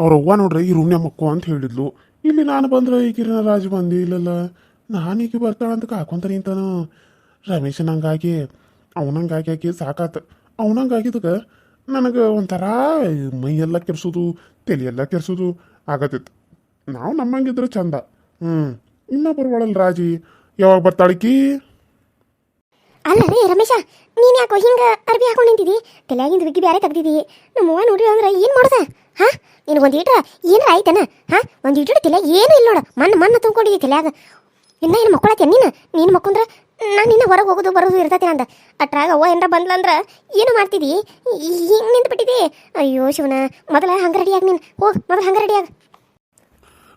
ಅವ್ರ ಅವ್ವ ನೋಡ್ರಿ, ಈ ರೂಮ್ನ ಮಕ್ಕು ಅಂತ ಹೇಳಿದ್ಲು. ಇಲ್ಲಿ ನಾನು ಬಂದ್ರೆ, ಈಗಿನ ರಾಜ ಬಂದಿ ಇಲ್ಲಲ್ಲ. ನಾನು ಈಗ ಬರ್ತಾಳ ಅಂತ ಕಾಕೊಂತ ನಿಂತಾನು ರಮೇಶನ್ ಹಂಗಾಗಿ ಅವನಂಗಾಗಿ ಆಕಿ ಸಾಕಾತ್. ಅವನಂಗಾಗಿದ್ದಕ್ಕ ನನಗೆ ಒಂಥರ ಮೈ ಎಲ್ಲ ಕೆರ್ಸೋದು, ತಲೆಯೆಲ್ಲ ಕೆರ್ಸೋದು ಆಗತ್ತಿತ್ತು. ನಾವು ನಮ್ಮಂಗಿದ್ರೆ ಚಂದ. ಹ್ಞೂ ಇನ್ನೂ ಬರುವಳಲ್ಲ ರಾಜಿ. ಯಾವಾಗ ಬರ್ತಾಳಕ್ಕಿ ಅಲ್ಲ ರೀ ರಮೇಶ, ನೀನು ಯಾಕೋ ಹಿಂಗ ಅರ್ಬಿ ಹಾಕೊಂಡು ನಿಂತಿದಿ? ತಲೆಯಾಗಿಂದ ಬಿಗ್ಗಿ ಬ್ಯಾರೆ ತೆಗ್ದಿದ್ದೀವಿ ನಮ್ಮ ಅವ್ವ ನೋಡ್ರಿ ಅಂದ್ರೆ ಏನು ಮಾಡೋದ? ಹಾ? ನಿನಗೆ ಒಂದು ಈಟ್ರ ಏನಾರ ಆಯ್ತನ? ಹಾ ಒಂದು ಈಟ್ರ ತಿಲ್ಲ ಏನು ಇಲ್ಲ ನೋಡ. ಮಣ್ಣು ಮಣ್ಣು ತುಂಬ್ಕೊಂಡಿದ್ದಿ ತಲೆಯಾಗ. ಇನ್ನ ಏನು ಮಕ್ಕಳತ್ತೆ ನೀನು? ನೀನು ಮಕ್ಕೊಂದ್ರ ನಾನು ನಿನ್ನ ಹೊರಗೆ ಹೋಗೋದು ಬರೋದು ಇರ್ತೈತಿ ಅಂದ. ಅಟ್ರಾಗ ಅವ್ವ ಏನಾರ ಬಂದ್ಲಂದ್ರ ಏನು ಮಾಡ್ತಿದ್ದಿ? ಹಿಂಗೆ ನಿಂತು ಬಿಟ್ಟಿದಿ ಅಯ್ಯೋ ಶಿವನ ಮೊದಲ ಹಂಗೆ ರೆಡಿಯಾಗಿ ನೀನು. ಹೋಗ ಮೊದಲು ಹಂಗೆ ರೆಡಿಯಾಗ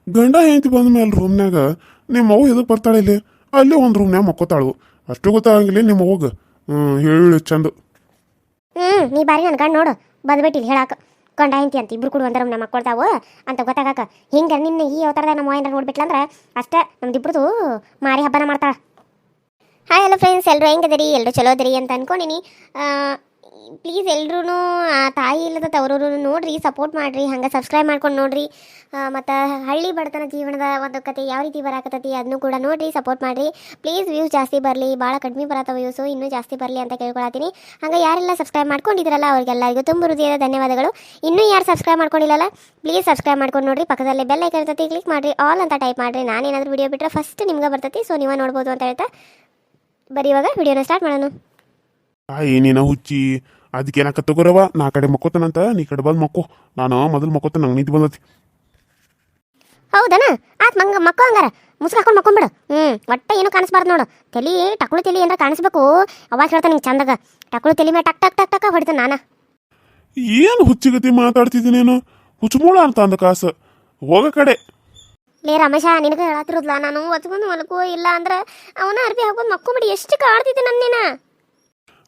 ಗಂಡ ಹೆಂಡತಿ ಬಂದ ಮೇಲೆ ರೂಮ್ನಾಗ ನಿಮ್ಮ ಅವ್ವ ಎದಕ್ಕೆ ಬರ್ತಾಳೆ ಇಲ್ಲಿ? ಅಲ್ಲೇ ಒಂದು ರೂಮ್ನಾಗ ಮಕ್ಕೋತಾಳು. ಅಷ್ಟು ಗೊತ್ತಾಗಂಗಿಲ್ಲ ನಿಮ್ಮ ಅವ್ವಗ. ಹ್ಞೂ ಹೇಳು ಚಂದ. ಹ್ಞೂ ನೀ ಬಾರಿ ನನ್ನ ಗಂಡ ನೋಡು. ಬಂದ್ಬಿಟ್ಟಿಲ್ಲ ಹೇಳಾಕ. ಗಂಡ ಹೆಂಡತಿ ಅಂತ ಇಬ್ರು ಕೂಡ ಒಂದರ ನಮ್ಮ ಮಕ್ಕಳ್ದಾವು ಅಂತ ಗೊತ್ತಾಗಾಕ, ಹಿಂಗೆ ನಿನ್ನ ಈ ಅವತಾರದ ನಮ್ಮ ಏನಾರ ನೋಡ್ಬಿಟ್ಲಂದ್ರ ಅಷ್ಟೇ ನಮ್ದಿಬ್ರದು ಮಾರಿ ಹಬ್ಬನ ಮಾಡ್ತಾಳ. ಹಾಯ್ ಹಲೋ ಫ್ರೆಂಡ್ಸ್ ಎಲ್ಲರೂ ಹೆಂಗದಿರಿ ಎಲ್ಲರೂ ಚಲೋ ಅದಿರಿ ಅಂತ ಅನ್ಕೊಂಡಿನಿ. ಪ್ಲೀಸ್ ಎಲ್ರೂ ತಾಯಿ ಇಲ್ಲದ ತವರೂರು ನೋಡಿರಿ ಸಪೋರ್ಟ್ ಮಾಡ್ರಿ, ಹಂಗೆ ಸಬ್ಸ್ಕ್ರೈಬ್ ಮಾಡ್ಕೊಂಡು ನೋಡಿರಿ. ಮತ್ತು ಹಳ್ಳಿ ಬಡತನ ಜೀವನದ ಒಂದು ಕತೆ ಯಾವ ರೀತಿ ಬರಾಕತ್ತತಿ ಅದನ್ನು ಕೂಡ ನೋಡಿರಿ ಸಪೋರ್ಟ್ ಮಾಡ್ರಿ. ಪ್ಲೀಸ್ ವ್ಯೂಸ್ ಜಾಸ್ತಿ ಬರಲಿ ಭಾಳ ಕಡಿಮೆ ಬರತ್ತವ ವ್ಯೂಸು ಇನ್ನೂ ಜಾಸ್ತಿ ಬರಲಿ ಅಂತ ಕೇಳ್ಕೊಳತ್ತೀನಿ. ಹಂಗೆ ಯಾರೆಲ್ಲ ಸಬ್ಸ್ಕ್ರೈಬ್ ಮಾಡ್ಕೊಂಡಿದ್ರಲ್ಲ ಅವ್ರಿಗೆಲ್ಲರಿಗೂ ತುಂಬ ಹೃದಯದ ಧನ್ಯವಾದಗಳು. ಇನ್ನೂ ಯಾರು ಸಬ್ಸ್ಕ್ರೈಬ್ ಮಾಡ್ಕೊಂಡಿಲ್ಲಲ್ಲ ಪ್ಲೀಸ್ ಸಬ್ಸ್ಕ್ರೈಬ್ ಮಾಡ್ಕೊಂಡು ನೋಡಿರಿ. ಪಕ್ಕದಲ್ಲೇ ಬೆಲ್ ಐಕನ್ ಇರ್ತೈತಿ ಕ್ಲಿಕ್ ಮಾಡಿರಿ ಆಲ್ ಅಂತ ಟೈಪ್ ಮಾಡಿರಿ. ನಾನೇನಾದರೂ ವಿಡಿಯೋ ಬಿಟ್ಟರೆ ಫಸ್ಟ್ ನಿಮ್ಗೆ ಬರ್ತೈತಿ ಸೊ ನೀವು ನೋಡ್ಬೋದು ಅಂತ ಹೇಳ್ತಾ ಬರೀ ಇವಾಗ ವಿಡಿಯೋನ ಸ್ಟಾರ್ಟ್ ಮಾಡೋಣ. ಆಯ್ ನೀನ ಹುಚ್ಚಿ. ಅದಕ್ಕೆ ಏನಕ್ಕ ತಗೋರವ ನಾ ಕಡೆ ಮಕ್ಕೋತನಂತ ನೀ ಕಡೆ ಬಂದು ಮಕ್ಕೋ. ನಾನು ಮೊದಲು ಮಕ್ಕೋತ ನಂಗೆ ನಿಂತು ಬಂದತಿ. ಹೌದನ? ಆತ್ ಮಂಗ ಮಕ್ಕೋ ಹಂಗಾರ. ಮುಸುಕ್ ಹಾಕೊಂಡು ಮಕ್ಕೊಂಬಿಡು. ಹ್ಞೂ ಒಟ್ಟ ಏನು ಕಾಣಿಸ್ಬಾರ್ದು ನೋಡು. ತಲಿ ಟಕ್ಳು ತಲಿ ಏನಾರ ಕಾಣಿಸ್ಬೇಕು. ಅವಾಗ ಹೇಳ್ತಾನೆ ನಿಂಗೆ ಚಂದಾಗ. ಟಕ್ಳು ತಲಿ ಮೇಲೆ ಟಕ್ ಟಕ್ ಟಕ್ ಟಕ್ ಹೊಡಿತಾನೆ ನಾನ. ಏನು ಹುಚ್ಚಿಗತಿ ಮಾತಾಡ್ತಿದ್ದೀನೇನು ಹುಚ್ಚಮೂಳ ಅಂತ ಅಂದ ಕಾಸು. ಹೋಗ ಕಡೆ. ಲೇ ರಮೇಶ ನಿನಗೆ ಹೇಳತ್ತಿರೋದ್ಲ ನಾನು ಒತ್ಕೊಂಡು ಮಲಗೋ ಇಲ್ಲ ಅಂದ್ರೆ ಅವನ ಅರ್ಬಿ ಹಾಕೊಂಡು ಮಕ್ಕೊಂಬಿಡಿ. ಎಷ್ಟು ಕಾಡ್ತಿದ್ದೆ ನನ್ನೇನ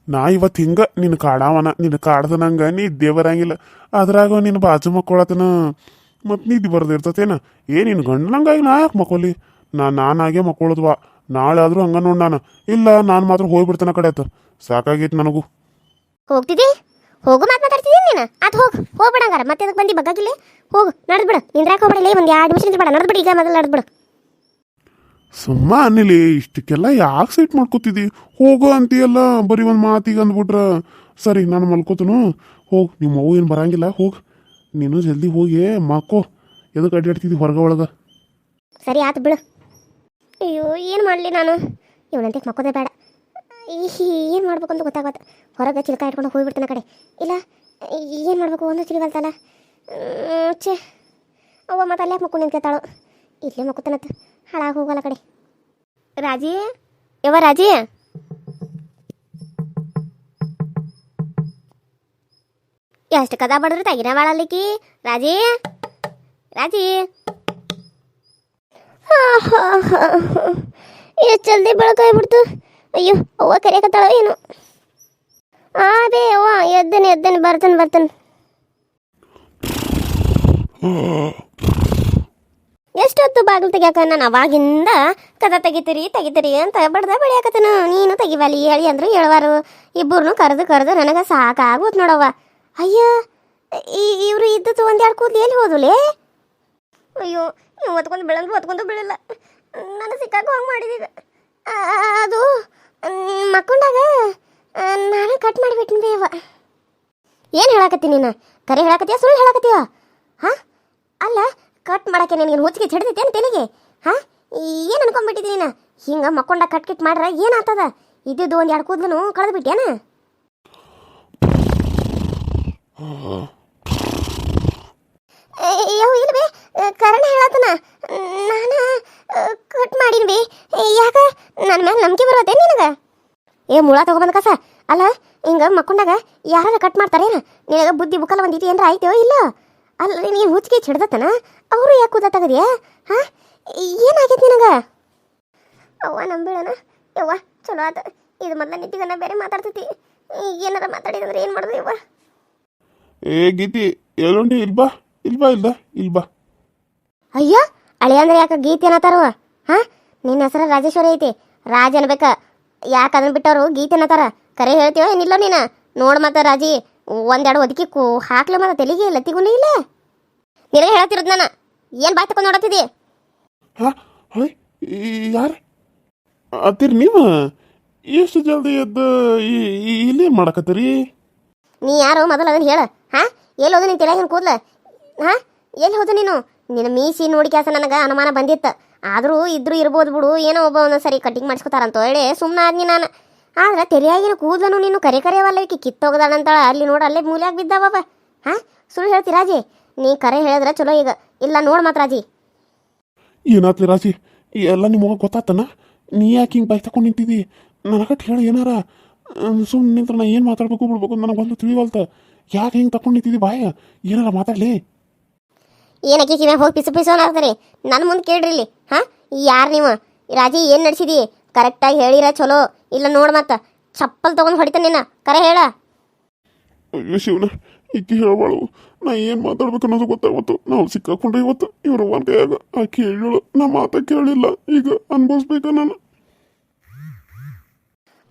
ನಾ ಇವತ್ತು ಹಿಂಗ ನಿನ್ನ ಕಾಡಾವನ ನಿನ್ನ ಕಾಡ್ದನಂಗ ನೀ ಇದ್ದೇ ಬರಂಗಿಲ್ಲ ಅದ್ರಾಗ ನಿನ್ನ ಬಾಜು ಮಕ್ಕೊಳತನ ಮತ್ತು ನಿದ್ದೆ ಬರ್ದಿರ್ತತೇನ ಏ ನಿನ್ನ ಗಂಡನಂಗಾಗಿ ನಾ ಯಾಕೆ ಮಕ್ಕೊಲಿ? ನಾ ನಾನಾಗೆ ಮಕ್ಕೊಳ್ಳೋದ್ವಾ ನಾಳೆ ಆದರೂ ಹಂಗ ನೋಡ್ ನಾನು ಇಲ್ಲ, ನಾನು ಮಾತ್ರ ಹೋಗ್ಬಿಡ್ತಾನ ಕಡೆ ಆತ. ಸಾಕಾಗೈತೆ ನನಗೂ. ಹೋಗ್ತಿದ್ದಿ? ಹೋಗು ಮಾತು ಮಾತಾಡ್ತಿದ್ದೀನಿ ನೀನು. ಅದು ಹೋಗು ಹೋಗ್ಬಿಡಂಗಾರ ಮತ್ತೆ ಅದಕ್ಕೆ ಬಂದು? ಬಗ್ಗಾಗಿಲ್ಲ ಹೋಗು ನಡೆದ್ಬಿಡು ನಿಂದ್ರಾಕ ಹೋಗ್ಬಿಡಲೇ ಒಂದು ಎರಡು ನಿಮಿಷ ನಿಂತ್ಬಿಡ. ನಡೆದ್ಬಿಡು ಈಗ ಮೊದಲು ನಡೆದು ಬಿಡು. ಸುಮ್ಮ ಅನ್ನಿಲಿ ಇಷ್ಟಕ್ಕೆಲ್ಲ ಯಾಕೆ ಸೈಟ್ ಮಾಡ್ಕೋತಿದ್ದಿ ಹೋಗು ಅಂತೀಯಲ್ಲ, ಬರೀ ಒಂದು ಮಾತಿಗೆ ಅಂದ್ಬಿಟ್ರ. ಸರಿ, ನಾನು ಮಲ್ಕೋತನು. ಹೋಗ್ ನಿಮ್ಮ ಅವು ಏನು ಬರಂಗಿಲ್ಲ, ಹೋಗಿ. ನೀನು ಜಲ್ದಿ ಹೋಗಿ ಮಕ್ಕೋ ಎದಕ್ಕೆ ಅಡ್ಡಾಡ್ತಿದ್ದಿ ಹೊರಗೆ ಒಳಗೆ? ಸರಿ, ಆತು ಬಿಡು. ಅಯ್ಯೋ, ಏನು ಮಾಡಲಿ ನಾನು? ಇವನಂತೆ ಮಕ್ಕೋದೇ ಬೇಡ. ಏನು ಮಾಡ್ಬೇಕು ಅಂತ ಗೊತ್ತಾಗತ್ತೆ ಹೊರಗೆ ಚಿಲ್ಕ ಇಟ್ಕೊಂಡು ಹೋಗಿಬಿಡ್ತಾನೆ ಕಡೆ. ಇಲ್ಲ ಏನು ಮಾಡಬೇಕು ಒಂದು ತಿಳಿವಲ್ತಲ್ಲ. ಛೇ. ಅವ್ವ ಮತ್ತೆ ಅಲ್ಲೇ ಮಕ್ಕೊಂಡು ನಿಂತ್ಕೊತಾಳು. ಇಲ್ಲೇ ಮಕ್ಕೋತಾನತ್ತ ಹಾಳಾಗಿ ಹೋಗಲ್ಲ ಕಡೆ. ರಾಜಿ? ಯವ್ವ ರಾಜಿ? ಎಷ್ಟು ಕದ ಬಡ್ರಿ ತಗಿನ ಬಾಳಲಿಕ್ಕಿ ರಾಜಿ? ರಾಜಿ? ಎಷ್ಟು ಜಲ್ದಿ ಬೆಳಕಾಗ್ಬಿಡ್ತು ಅಯ್ಯೋ, ಅವ್ವ ಕರೆಯಕತ್ತಾಳ ಏನು. ಆ ಬೇ ಅವ್ವ ಎದ್ದೇನೆ ಎದ್ದೇನೆ, ಬರ್ತೇನೆ ಬರ್ತೇನೆ. ಎಷ್ಟೊತ್ತು ಬಾಗಿಲು ತೆಗಿಯಾಕ ನಾನು ಅವಾಗಿಂದ ಕದ ತೆಗಿತೀರಿ ತೆಗಿತೀರಿ ಅಂತ ಬಡ್ದ ಬೆಳೆಯಾಕತ್ತೇನು ನೀನು ತೆಗಿಬಾಲಿ ಹೇಳಿ ಅಂದ್ರೆ ಹೇಳುವಾರು ಇಬ್ಬರನ್ನು ಕರೆದು ಕರೆದು ನನಗೆ ಸಾಕಾಗೋತ್ ನೋಡವ್ವ. ಅಯ್ಯ ಇವರು ಇದ್ದದ್ದು ಒಂದೆರಡು ಕೂದಲು ಎಲ್ಲಿ ಹೋದಲೇ? ಅಯ್ಯೋ ನೀವು ಒತ್ಕೊಂಡು ಬೀಳಂದ್ರು ಒತ್ಕೊಂಡು ಬೀಳಿಲ್ಲ. ನನಗೆ ಸಿಕ್ಕಾಗ ಹಂಗೆ ಮಾಡಿದೀಗ ಅದು ಮಕ್ಕೊಂಡಾಗ ನಾನು ನಾನೇ ಕಟ್ ಮಾಡಿಬಿಟ್ಟಿನಿ ಬೇವ ಏನು ಹೇಳಾಕತ್ತಿ ನೀನು? ಕರೆ ಹೇಳಾಕತ್ತೀಯ, ಸುಳ್ಳು ಹೇಳಾಕತ್ತೀಯ? ಹಾಂ? ಅಲ್ಲ ಕಟ್ ಮಾಡಕ್ಕೆ ನಿನಗೆ ಹುಚ್ಚಿಗೆ ಹಿಡ್ದೈತೇನು ತೆನಿಗೆ ಹಾಂ? ಏನು ಅನ್ಕೊಂಡ್ಬಿಟ್ಟಿದ್ದೀನಿ ನೀನು? ಹಿಂಗೆ ಮಕ್ಕೊಂಡ ಕಟ್ ಕಿಟ್ ಮಾಡ್ರೆ ಏನಾಗ್ತದ? ಇದ್ದಿದ್ದು ಒಂದು ಎರಡು ಕೂದಲು ಕಳೆದು ಬಿಟ್ಟೇನ ಅಯ್ಯೋ ಇಲ್ಲ ಬೇ, ಕರಣ ಹೇಳತ್ತನ ನಾನು ಕಟ್ ಮಾಡೀನಿ ಬೇ. ಯಾಕ? ನನ್ನ ಮೇಲೆ ನಂಬಿಕೆ ಬರೋದೇ ನಿನಗೆ? ಏ, ಮುಳ ತಗೊಬಂದ ಕಸ. ಅಲ್ಲ, ಹಿಂಗೆ ಮಕ್ಕೊಂಡಾಗ ಯಾರು ಕಟ್ ಮಾಡ್ತಾರೇನ? ನಿನಗ ಬುದ್ಧಿ ಬುಕ್ಕಲ್ಲ ಬಂದಿತ್ತು ಏನಾರ ಆಯ್ತೋ ಇಲ್ಲ? ಅಲ್ಲ ನೀನು ಹುಚ್ಚಿಗೆ ಹಿಡ್ದತ್ತನ ಅವರು ಯಾಕೆ ಕೂದ ತಗದಿಯಾ ಹಾ? ಏನಾಗೈತಿ ನಿನಗೆ? ಅವ್ವ ನಂಬಿಳನ ಯವ್ವ ಚಲೋ ಆತ. ಇದು ಮೊದಲ ನಿಂತಿಗನ್ನ ಬೇರೆ ಮಾತಾಡ್ತೈತಿ. ಏನಾರ ಮಾತಾಡಿದಂದ್ರೆ ಏನು ಮಾಡೋದು ಯವ್ವ? ಏ ಗೀತಿ ಎಲ್ಲುಂಟಿ ಇಲ್ಬಾ ಇಲ್ಬಾ ಇಲ್ಲ ಇಲ್ಬಾ ಅಯ್ಯೋ ಅಳಿ ಅಂದ್ರೆ ಯಾಕೆ ಗೀತೆ ಅನ್ನತಾರವ ಹಾ? ನಿನ್ನ ಹೆಸರು ರಾಜೇಶ್ವರಿ ಐತಿ. ರಾಜ ಅನ್ಬೇಕ. ಯಾಕೆ ಅದನ್ನ ಬಿಟ್ಟವರು ಗೀತೆ ಅನ್ನತಾರ? ಕರೆ ಹೇಳ್ತೀವ ಏನಿಲ್ಲ ನೀನು? ನೋಡು ಮತ್ತೆ ರಾಜಿ. ಒಂದೆರಡು ಒದಕಿ ಕೂ ಹಾಕ್ಲಿ ಮತ್ತ ತೆಲಿಗೆ ತಿಗುನು ಇಲ್ಲ. ನಿನಗೆ ಹೇಳ್ತಿರೋದು ನಾನು. ಏನು ಬಾಯ್ ತಕೊಂಡು ನೋಡತ್ತಿದಿ ಯಾರು? ಅತ್ತಿರಿ ನೀವು? ಎಷ್ಟು ಜಲ್ದಿ ಎದ್ದು ಈ- ಮಾಡಕತ್ತೀರಿ? ನೀ ಯಾರು ಮೊದಲು ಅದನ್ನ ಹೇಳ. ಹಾ? ಎಲ್ಲಿ ಹೋದ ನೀನು ತಿಳಗಿನ ಕೂದ್ಲ? ಹಾ? ಎಲ್ಲಿ ಹೋದ ನೀನು? ನಿನ್ನ ಮೀಸಿ ನೋಡಿ ಕೆಲಸ ನನಗೆ ಅನುಮಾನ ಬಂದಿತ್ತು. ಆದರೂ ಇದ್ರು ಇರ್ಬೋದು ಬಿಡು ಏನೋ ಒಬ್ಬ ಒಂದೊಂದು ಸರಿ ಕಟಿಂಗ್ ಮಾಡಿಸ್ಕೊತಾರಂತ ಹೇಳಿ ಸುಮ್ಮನೆ ಆದ್ನಿ ನಾನು. ಆದ್ರೆ ತೆರೆಯಾಗಿನ ಕೂದಲನು ನೀನು ಕರೆ ಕರೆಯವಲ್ಲ ಈಕಿ ಕಿತ್ತೋಗದಾಳಂತಾಳ. ಅಲ್ಲಿ ನೋಡು ಅಲ್ಲೇ ಮೂಲ್ಯಾಗ ಬಿದ್ದಾವ ಹಾ? ಸುಳ್ಳು ಹೇಳ್ತಿ ರಾಜಿ? ನೀ ಕರೆ ಹೇಳಿದ್ರೆ ಚಲೋ ಈಗ. ಇಲ್ಲ ನೋಡು ಮಾತ್ರ ರಾಜಿ. ಏನಾತ್ಲಿ ರಾಜಿ? ಎಲ್ಲ ನಿಮಗೆ ಗೊತ್ತಾತನ? ನೀ ಯಾಕೆ ಹಿಂಗೆ ಬೈಕ್ ತಕೊಂಡು ನಿಂತಿದ್ದಿ? ನನಗಟ್ಟು ಹೇಳಿ ಏನಾರ. ಸುಮ್ಮನೆ ನಿಂತ್ರ ನಾ ಏನು ಮಾತಾಡ್ಬೇಕು ಬಿಡ್ಬೇಕು ನನಗೆ ಒಂದು ತಿಳಿವಲ್ತ. ಯಾಕೆ ಹಿಂಗೆ ತಕೊಂಡು ನಿಂತಿದ್ದಿ ಬಾಯ? ಏನಾರ ಮಾತಾಡಲಿ. ಏನಕ್ಕೆ ಕಿವ್ಯಾಗ ಹೋಗಿ ಪಿಸು ಪಿಸು ಅನ್ನಾಗ್ತಾರೆ ನನ್ನ ಮುಂದೆ ಕೇಳ್ರಿ ಇಲ್ಲಿ. ಹಾ? ಯಾರು ನೀವು? ರಾಜಿ ಏನು ನಡೆಸಿದಿ? ಕರೆಕ್ಟಾಗಿ ಹೇಳಿರ ಚಲೋ. ಇಲ್ಲ ನೋಡು ಮತ್ತೆ ಚಪ್ಪಲ್ ತೊಗೊಂಡು ಹೊಡಿತಾನೆ ನಿನ್ನ. ಕರೆ ಹೇಳ. ಅಯ್ಯೋ ಶಿವನ ಈಕಿ ಹೇಳಬಾಳು ನಾ ಏನು ಮಾತಾಡ್ಬೇಕು ಅನ್ನೋದು ಗೊತ್ತಾಗತ್ತು ನಾವು ಸಿಕ್ಕಾಕೊಂಡ್ರೆ ಇವತ್ತು ಇವ್ರು ಒಂದು ಕೈಯಾಗ. ಆಕೆ ಹೇಳೋಳು ನಾ ಮಾತ ಕೇಳಿಲ್ಲ. ಈಗ ಅನ್ಭವಿಸ್ಬೇಕ ನಾನು?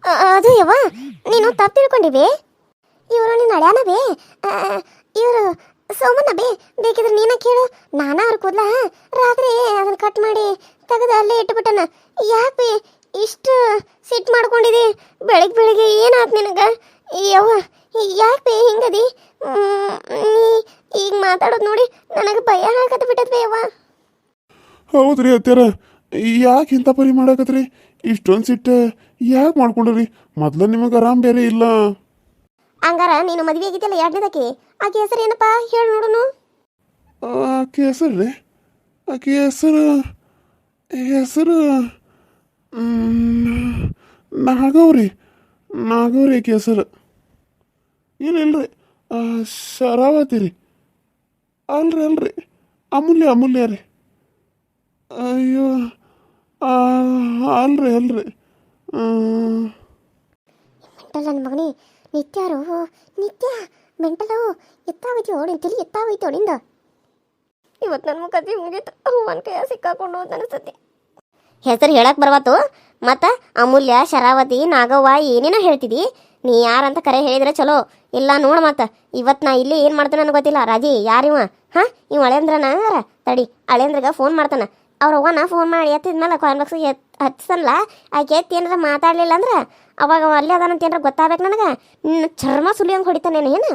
ಆ ಅದು ಯವ್ವ ನೀನು ತಪ್ಪು ತಿಳ್ಕೊಂಡಿವೆ? ಇವರು ನಿನ್ನ ಅಡ್ಯಾನ ಬೇ ಇವರು ಸೋಮನ ಬೇ ಬೇಕಿದ್ರೆ ನೀನ ಕೇಳು. ನಾನ ಅವ್ರ ಕೂದ್ಲ ರಾತ್ರಿ ಅದನ್ನ ಕಟ್ ಮಾಡಿ ತೆಗೆದು ಅಲ್ಲೇ ಇಟ್ಬಿಟ್ಟನ. ಯಾಕೆ ಇಷ್ಟು ಸಿಟ್ ಮಾಡ್ಕೊಂಡಿದಿ? ಬೆಳಿಗ್ಗೆ ಬೆಳಿಗ್ಗೆ ಏನಾಯ್ತು ನಿನಗ? ಯವ್ವ ಯಾಕೆ ಹಿಂಗದಿ? ನೀ ಈಗ ಮಾತಾಡೋದು ನೋಡಿ ನನಗೆ ಭಯ ಹಾಕತ್ ಬಿಟ್ಟದ್ ಬೇ ಯವ್ವ. ಹೌದ್ರಿ ಅತ್ಯಾರ ಯಾಕೆ ಇಂಥ ಪರಿ ಮಾಡಾಕತ್ರಿ? ಇಷ್ಟೊಂದು ಸಿಟ್ಟು ಯಾಕೆ ಮಾಡ್ಕೊಂಡ್ರಿ? ಮೊದ್ಲು ನಿಮಗೆ ಆರಾಮ್ ಬೇರೆ ಇಲ್ಲ. ಹಂಗಾರ ನೀನು ಮದುವೆ ಆಗಿದ್ದಲ್ಲ ಎರಡನೇದಕ್ಕೆ? ಆಕೆ ಹೆಸರು ಏನಪ್ಪ? ಹೇಳು ನೋಡುನು. ಆಕೆ ಹೆಸರು ರೀ ಆಕೆ ಹೆಸರು ಹೆಸರು ಮ್, ನಾಗವ್ರಿ ನಾಗವ್ರಿ ಆಕೆ ಹೆಸರು ಆ, ಶರಾವತಿ ರೀ ಅಲ್ರಿ ಅಲ್ರಿ. ಅಮೂಲ್ಯ ಅಮೂಲ್ಯ ರೀ. ಅಯ್ಯೋ ಅಲ್ರಿ ಅಲ್ರಿ. ಆ, ಮೆಂಟಲ್ ನನ್ನ ಮಗನೇ ನಿತ್ಯಾರು ನಿತ್ಯ ಮೆಂಟಲು ಎತ್ತಾವೈತಿ ನಿನ್ ತಲೆ ಎತ್ತಾವೈತಿ ನಿಂದ? ಇವತ್ತು ನನ್ನ ಕತಿ ಮುಗೀತು ಅವನ ಕೈಯ ಸಿಕ್ಕಾಕೊಂಡು ಅಂತ ಅನಿಸ್ತತಿ. ಹೆಸರು ಹೇಳಕ್ಕೆ ಬರ್ವತ್ತು. ಮತ್ತು ಅಮೂಲ್ಯ, ಶರಾವತಿ, ನಾಗವ್ವ ಏನೇನೋ ಹೇಳ್ತಿದಿ. ನೀ ಯಾರಂತ ಕರೆ ಹೇಳಿದ್ರೆ ಚಲೋ. ಇಲ್ಲ ನೋಡು ಮತ್ತ. ಇವತ್ತು ನಾ ಇಲ್ಲಿ ಏನು ಮಾಡ್ತಾನೆ ನನಗೆ ಗೊತ್ತಿಲ್ಲ. ರಾಜಿ ಯಾರಿವ ಹಾಂ? ಇವ್ ಅಳೇಂದ್ರನ ತಡಿ. ಅಳೇಂದ್ರಗ ಫೋನ್ ಮಾಡ್ತಾನೆ. ಅವ್ರ ಅವ್ವನ ಫೋನ್ ಮಾಡಿ ಎತ್ತಿದ್ಮೇಲೆ ಕಾಯಿನ್ ಬಾಕ್ಸಿಗೆ ಎತ್ ಹಚ್ಚಲ್ಲ ಆಕೆ ಎತ್ತಿ ಏನಾರ ಮಾತಾಡಲಿಲ್ಲ ಅಂದ್ರೆ ಅವಾಗ ಅವ ಅಲ್ಲೇ ಅದಾನಂತ ಏನಾರ ಗೊತ್ತಾಗ್ಬೇಕು ನನಗೆ? ಚರ್ಮ ಸುಲಿಯಂಗೆ ಹೊಡಿತಾನೇನು ಏನು?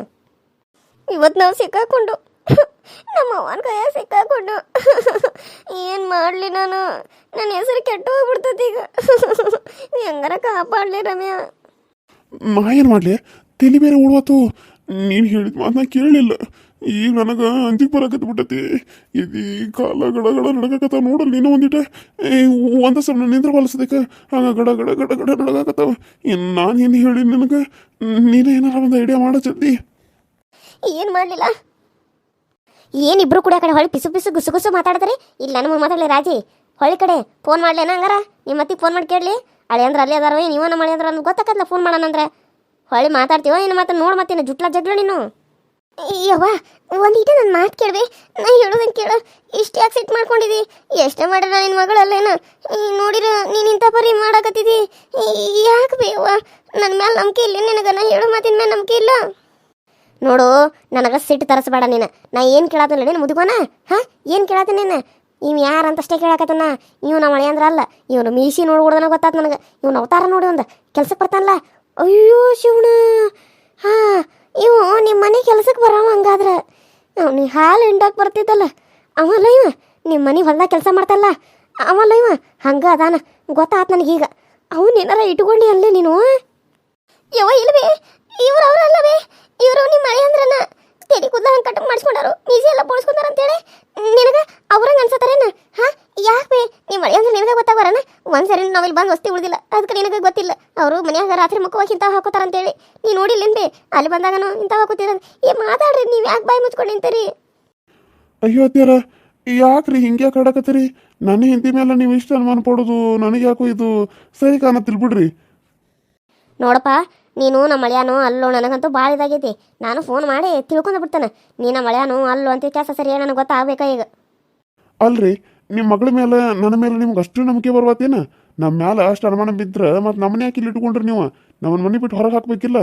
ಇವತ್ತು ನಾವು ಸಿಕ್ಕಾಕೊಂಡು ನಮ್ಮ ಅವನ ಕೈಯ ಸಿಕ್ಕಾಕೊಂಡು ಏನು ಮಾಡಲಿ ನಾನು? ನನ್ನ ಹೆಸರು ಕೆಟ್ಟು ಹೋಗ್ಬಿಡ್ತೈತಿ ಈಗ ಹೆಂಗಾರ ಕಾಪಾಡಲಿ ರಮ್ಯಾ. ನಾ ಏನು ಮಾಡಲಿ? ತಲೆ ಬೇರೆ ಉಳ್ವತ್ತು ನೀನು ಹೇಳಿದ ಮಾತನ್ನ ಕೇಳಲಿಲ್ಲ ಈಗ ನನಗೆ ಅಂಜಿಗೆ ಬರಕತ್ ಬಿಟ್ಟತಿ. ಇದು ಕಾಲ ಗಡ ಗಡ ನಡಕತ್ತಾವ ನೋಡಲ್ ನೀನು ಒಂದಿಟ. ಒಂದ ಸಲ ನಿಂದ್ರ ಹೊಲಸದಕ್ಕೆ ಹಂಗ ಗಡ ಗಡ ಗಡ ಗಡ ನಡಕತ್ತಾವ ಇನ್ನು ನಾನು ಏನು ಹೇಳಿ ನನಗೆ? ನೀನು ಏನಾರ ಒಂದು ಐಡಿಯಾ ಮಾಡೋ ಜಲ್ದಿ. ಏನು ಮಾಡಲಿಲ್ಲ? ಏನಿಬ್ರು ಕೂಡ ಕಡೆ ಹೊಳ್ಳಿ ಪಿಸು ಪಿಸು ಗುಸು ಗುಸು ಮಾತಾಡ್ತಾರೆ? ಇಲ್ಲ ನಮಗೆ ಮಾತಾಡಲಿ ರಾಜಿ. ಹೊಳಿ ಕಡೆ ಫೋನ್ ಮಾಡ್ಲೇನ ಹಂಗಾರ? ನಿಮ್ಮ ಮತ್ತೆ ಫೋನ್ ಮಾಡಿ ಕೇಳಲಿ. ಅಳೆ ಅಂದ್ರೆ ಅಲ್ಲೇ ಅದಾರ ನೀವು ನಮ್ಮ ಮಾಡಿ ಅಂದ್ರೆ ಅಂದ್ರೆ ಗೊತ್ತಾಕತ್ಲ ಫೋನ್ ಮಾಡೋಣಂದ್ರೆ ಹೊಳಿ ಮಾತಾಡ್ತೀವ ಏನು ಮತ್ತೆ ನೋಡಿ ಮತ್ತೆ ಜುಟ್ಲ ಜಗ್ಲ ನೀನು? ಯವ್ವ, ಒಂದು ಇಟ ನನ್ನ ಮಾತು ಕೇಳಿದೆ ನಾ ಹೇಳೋದನ್ನ ಕೇಳು. ಇಷ್ಟು ಯಾಕೆ ಸೆಟ್ ಮಾಡ್ಕೊಂಡಿದ್ದಿ ಎಷ್ಟೇ ಮಾಡಿರ ನಿನ್ನ ಮಗಳಲ್ಲೇನ? ನೋಡಿರ, ನೀನು ಇಂಥ ಪರಿ ಮಾಡಕತ್ತಿದಿ? ಯಾಕೆ ಬೇವ ನನ್ನ ಮೇಲೆ ನಂಬಿಕೆ ಇಲ್ಲ ನಿನಗೆ. ನಾ ಹೇಳೋ ಮಾತಿನ ಮೇಲೆ ನಂಬಿಕೆ ಇಲ್ಲ. ನೋಡು, ನನಗೆ ಸಿಟ್ಟು ತರಿಸ್ಬೇಡ ನೀನು. ನಾ ಏನು ಕೇಳತ್ತಿಲ್ಲ ನೀನು ಮುದುಕೋನ ಹಾಂ? ಏನು ಕೇಳತ್ತೀನಿ ನೀನು? ಇವ್ ಯಾರಂತಷ್ಟೇ ಕೇಳಕತ್ತನ? ಇವ್ ನಮ್ಮ ಮಳೆ ಅಲ್ಲ. ಇವನು ಮೀಸಿ ನೋಡ್ಬಿಡ್ದನ ಗೊತ್ತಾತ್ ನನಗೆ. ಇವ್ನ ಅವತಾರ ನೋಡಿ ಒಂದು. ಕೆಲ್ಸಕ್ಕೆ ಬರ್ತಾನಲ್ಲ ಅಯ್ಯೋ ಶಿವಣ ಹಾಂ, ಇವು ನಿಮ್ಮ ಮನೆ ಕೆಲ್ಸಕ್ಕೆ ಬರವ ಹಂಗಾದ್ರೆ. ನೀ ಹಾಲು ಹಿಂಡಕ್ಕೆ ಬರ್ತಿದ್ದಲ್ಲ. ಅವಲ್ಲ ಇವ ನಿಮ್ಮ ಮನೆ ಹೊಲ್ದಾಗ ಕೆಲಸ ಮಾಡ್ತಲ್ಲ ಅವಲ್ಲ ಇವ ಹಂಗ ಅದಾನ. ಗೊತ್ತಾತ್ ನನಗೀಗ ಅವನೇನಾರ ಇಟ್ಕೊಂಡಿ ಅಲ್ಲೇ ನೀನು? ಯವ ಇಲ್ವೇ? ಇವ್ರು ಅವರಲ್ಲವೇ ಇವರು ನಿಮ್ಮ ಮಳೆ ಅಂದ್ರನ ತೆಡಿ ಕೂದಲ ಹಂಗೆ ಕಟ್ ಮಾಡಿಸ್ಕೊಂಡಾರು. ಮೀಸಿ ಎಲ್ಲ ಬೋಳ್ಸ್ಕೊಂಡಾರ ಅಂತೇಳಿ ನಿನಗೆ ಅವ್ರಂಗೆ ಅನ್ಸತ್ತಾರೇನ? ಹಾ? ಯಾಕೆ ಬೇ? ನಿಮ್ಮ ಮಳೆ ಅಂದ್ರೆ ನಿನಗೆ ಗೊತ್ತಾಗೋರನ ಒಂದ್ಸರಿ ನಾವಿಲ್ಲಿ ಬಂದು ವಸ್ತಿ ಉಳಿದಿಲ್ಲ. ಅದಕ್ಕೆ ನಿನಗೆ ಗೊತ್ತಿಲ್ಲ. ಅವರು ಮನ್ಯಾಗ ರಾತ್ರಿ ಮುಖವಾಗಿ ಇಂಥವು ಹಾಕೋತಾರ ಅಂತೇಳಿ. ನೀ ನೋಡಿಲ್ಲೇನ್ರಿ ಅಲ್ಲಿ ಬಂದಾಗನು ಇಂಥವು ಹಾಕೋತೀರ ಏ ಮಾತಾಡ್ರಿ ನೀವು ಯಾಕೆ ಬಾಯಿ ಮುಚ್ಕೊಂಡು ನಿಂತೀರಿ? ಅಯ್ಯೋ ಅತ್ಯಾರ ಯಾಕ್ರಿ ಹಿಂಗೆ ಕಾಡಕತ್ತೀರಿ? ನನ್ನ ಹಿಂದಿ ಮೇಲೆ ನೀವು ಇಷ್ಟು ಅನುಮಾನ ಪಡೋದು ನನಗೆ ಯಾಕೋ ಇದು ಸರಿ ಕಾಣತ್ತಿಲ್ ಬಿಡ್ರಿ. ನೋಡಪ್ಪ ನೀನು ನಮ್ಮ ಮಳ್ಯಾನು ಅಲ್ಲೋ ನನಗಂತೂ ಭಾಳ ಇದಾಗೈತಿ. ನಾನು ಫೋನ್ ಮಾಡಿ ತಿಳ್ಕೊಂಡು ಬಿಡ್ತಾನೆ. ನೀ ನಮ್ಮ ಮಳ್ಯಾನು ಅಲ್ಲೋ ಅಂತ ಕೆಲಸ ಸರಿ ನನಗೆ ಗೊತ್ತಾಗಬೇಕಾ ಈಗ? ಅಲ್ರಿ ನಿಮ್ಮ ಮಗಳ ಮೇಲೆ ನನ್ನ ಮೇಲೆ ನಿಮ್ಗೆ ಅಷ್ಟು ನಂಬಿಕೆ ಬರ್ವತ್ತೇನ? ನಮ್ಮ ಮೇಲೆ ಅಷ್ಟು ಅನುಮಾನ ಬಿದ್ದರೆ ಮತ್ತು ನಮ್ಮನೆ ಯಾಕೆ ಇಲ್ಲಿ ಇಟ್ಕೊಂಡ್ರಿ ನೀವು? ನಮ್ಮನ್ನ ಮನೆ ಬಿಟ್ಟು ಹೊರಗೆ ಹಾಕ್ಬೇಕಿಲ್ಲ?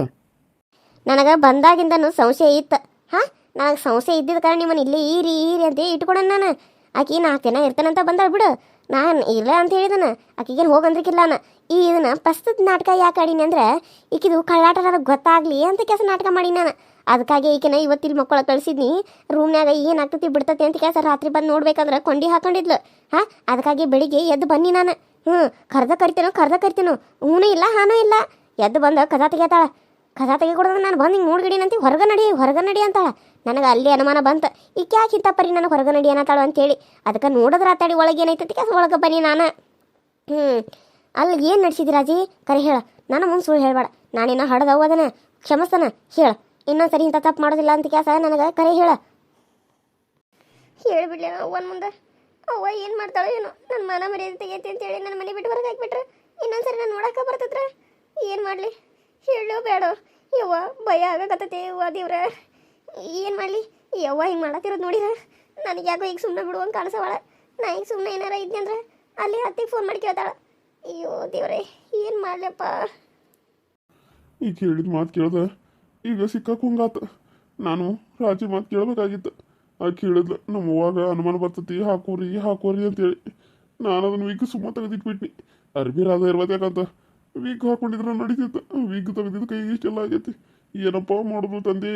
ನನಗೆ ಬಂದಾಗಿಂದನು ಸಂಶಯ ಇತ್ತು. ಹಾ ನನಗೆ ಸಂಶಯ ಇದ್ದಿದ್ದ ಕಾರಣ ನಿಮ್ಮನ್ನ ಇಲ್ಲೇ ಈರಿ ರೀ ಅಂತ ಇಟ್ಕೊಡೋಣ ನಾನು. ಆಕಿ ನಾಲ್ಕು ದಿನ ಇರ್ತಾನಂತ ಬಂದಾಳ ಬಿಡು. ನಾನು ಇಲ್ಲ ಅಂತ ಹೇಳಿದನ. ಆಕಿಗೇನು ಹೋಗಂದ್ರಿಕಿಲ್ಲ ನಾನು. ಈ ಇದನ್ನ ಪ್ರಸ್ತುತ ನಾಟಕ ಯಾಕೆ ಆಡೀನಿ ಅಂದ್ರೆ, ಈಕಿದು ಕಳ್ಳಾಟ ನನಗೆ ಗೊತ್ತಾಗ್ಲಿ ಅಂತ ಕೆಲಸ ನಾಟಕ ಮಾಡಿ ನಾನು. ಅದಕ್ಕಾಗಿ ಈಕೆನ ಇವತ್ತಿಲ್ಲಿ ಮಕ್ಕಳ ಕಳಿಸಿದ್ನಿ. ರೂಮ್ನಾಗ ಏನಾಗ್ತತಿ ಬಿಡ್ತತಿ ಅಂತ ಕೆಲಸ ರಾತ್ರಿ ಬಂದು ನೋಡ್ಬೇಕಂದ್ರೆ ಕೊಂಡಿ ಹಾಕೊಂಡಿದ್ಲು. ಹಾ ಅದಕ್ಕಾಗಿ ಬೆಳಿಗ್ಗೆ ಎದ್ದು ಬನ್ನಿ ನಾನು. ಹ್ಞೂ ಕರ್ದ ಕರಿತೇನೋ ಕರ್ದ ಕರಿತೇನೋ. ಹೂನೂ ಇಲ್ಲ, ಹಾನೂ ಇಲ್ಲ. ಎದ್ದು ಬಂದ ಕದ ತೆಗಿತಾಳ. ಕದ ತೆಗಿಕೊಡೋದು ನಾನು ಬಂದು ಹಿಂಗೆ ನೋಡ್ಗಿಡಿನಂತ, ಹೊರಗ ನಡಿ ಹೊರಗ ನಡಿ ಅಂತಾಳ. ನನಗೆ ಅಲ್ಲಿ ಅನುಮಾನ ಬಂತು ಈಗ ಯಾಕೆ ಇಂಥ ಪರಿ ನನಗೆ ಹೊರಗ ನಡಿ ಅನ್ನತಾಳು ಅಂತೇಳಿ. ಅದಕ್ಕೆ ನೋಡಿದ್ರೆ ಆತಾಡಿ ಒಳಗೆ ಏನೈತತಿ ಕೆಲಸ ಒಳಗೆ ಬನ್ನಿ ನಾನು. ಹ್ಞೂ ಅಲ್ಲಿ ಏನು ನಡೆಸಿದಿ ರಾಜಿ? ಕರೆ ಹೇಳ. ನಾನು ಮುಂದೆ ಸುಳ್ಳು ಹೇಳಬೇಡ. ನಾನೇನೋ ಹಡ್ದವು ಅದನ್ನ. ಕ್ಷಮಸ್ತಾನ. ಹೇಳ. ಇನ್ನೊಂದು ಸರಿ ಇಂಥ ತಪ್ಪು ಮಾಡೋದಿಲ್ಲ ಅಂತ ಕ್ಯಾಸ ನನಗೆ, ಕರೆ ಹೇಳ. ಹೇಳಿಬಿಡ್ಲಿ ಅವ್ವನ ಮುಂದೆ. ಅವ್ವ ಏನು ಮಾಡ್ತಾಳೆ ಏನು. ನನ್ನ ಮನ ಮರ್ಯಾದೆ ತೆಗೈತಿ ಅಂತೇಳಿ ನನ್ನ ಮನೆ ಬಿಟ್ಟು ಹೊರಗೆ ಹಾಕ್ಬಿಟ್ರೆ. ಇನ್ನೊಂದ್ಸರಿ ನಾನು ನೋಡಕ್ಕೆ ಬರ್ತದ್ರೆ? ಏನು ಮಾಡಲಿ? ಹೇಳೋ ಬೇಡ ಯವ್ವ, ಭಯ ಆಗಕತ್ತೈತೆ ಯವ್ವ ದೇವ್ರ. ಏನು ಮಾಡಲಿ? ಯವ್ವ ಹಿಂಗೆ ಮಾಡತ್ತಿರೋದು ನೋಡಿರ ನನಗೆ ಯಾಕೋ ಈಗ ಸುಮ್ಮನೆ ಬಿಡುವಂಗೆ ಕಾಣಿಸವಾಳ ನಾ ಈಗ ಸುಮ್ಮನೆ ಏನಾರ ಇದ್ನಿ ಅಂದ್ರೆ ಅಲ್ಲಿ ಹತ್ತಿಗೆ ಫೋನ್ ಮಾಡಿ ಕೇಳ್ತಾಳ. ಅಯ್ಯೋ ದೇವ್ರೆ, ಏನು ಮಾಡ್ಲಪ್ಪ? ಈಗ ಹೇಳಿದ ಮಾತು ಕೇಳ್ದ, ಈಗ ಸಿಕ್ಕಾಕೊಂಗಾತ ನಾನು ರಾಜಿ ಮಾತು ಕೇಳಬೇಕಾಗಿತ್ತು. ಆಕೆ ಹೇಳಿದ್ಲು ನಮ್ಮ ಅವ್ವಾಗ ಅನುಮಾನ ಬರ್ತತಿ, ಹಾಕೋರಿ ಹಾಕೋರಿ ಅಂತೇಳಿ. ನಾನು ಅದನ್ನು ಈಗ ಸುಮ್ಮನೆ ತೆಗೆದಿಟ್ಬಿಟ್ನಿ. ಅರ್ಬಿ ರಾಧ ಇರ್ಬೇಕಂತ ವೀಕ್ ಹಾಕೊಂಡಿದ್ರೆ ನಡೀತಿತ್ತು ವೀಕ್ ತೆಗೆದಿದ್ದು ಕೈಗೆ ಇಷ್ಟೆಲ್ಲ ಆಗೈತಿ. ಏನಪ್ಪ ಮಾಡೋದು ತಂದೆ?